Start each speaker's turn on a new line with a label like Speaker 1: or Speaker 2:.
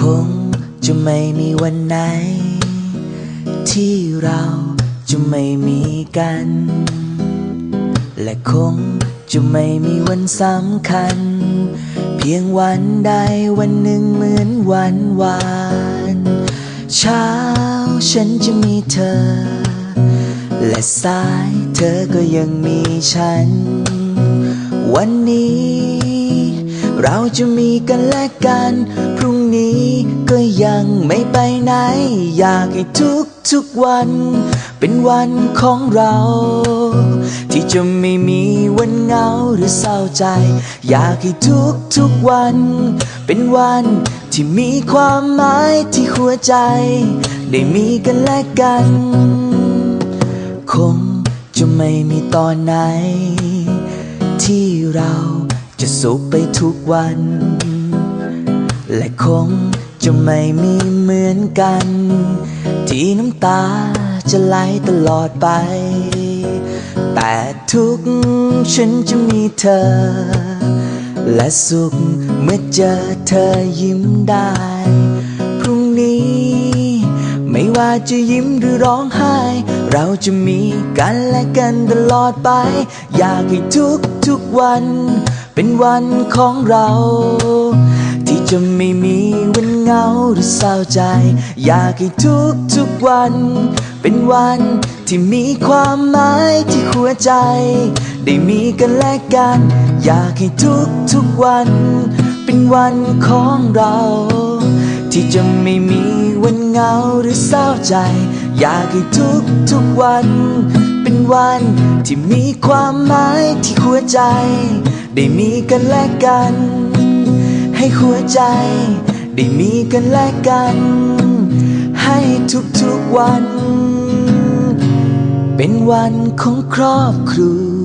Speaker 1: คงจะไม่มีวันไหน ที่เราจะไม่มีกัน และคงจะไม่มีวันสำคัญ เพียงวันใดวันหนึ่งเหมือนวันวานเช้าฉันจะมีเธอ และสายเธอก็ยังมีฉัน วันนี้ เราจะมีกันและกันพรุ่ง นี้ ก็ยังไม่ไปไหน อยากให้ทุกทุกๆวัน เป็นวันของเรา ที่จะไม่มีวันเหงาหรือเศร้าใจ อยากให้ทุกทุกๆวัน เป็นวันที่มีความหมายที่หัวใจ ได้มีกันและกัน คงจะไม่มีตอนไหน ที่เราจะสุขไปทุกวัน และคงจะไม่มีเหมือนกัน ที่น้ำตาจะไหลตลอดไป แต่ทุกฉันจะมีเธอ และสุขเมื่อเจอเธอยิ้มได้ พรุ่งนี้ ไม่ว่าจะยิ้มหรือร้องไห้ เราจะมีกันและกันตลอดไป อยากให้ทุกทุกๆวัน เป็นวันของเรา จะไม่มีวันเหงาหรือเศร้าใจ อยากให้ทุกทุกๆวัน เป็นวันที่มีความหมายที่หัวใจ ได้มีกันและกัน อยากให้ทุกทุกๆวัน เป็นวันของเรา ที่จะไม่มีวันเหงาหรือเศร้าใจ อยากให้ทุกทุกๆวัน เป็นวันที่มีความหมายที่หัวใจ ได้มีกันและกัน ให้หัวใจ ได้มีกันและกัน ให้ทุกๆวัน เป็นวันของครอบครัว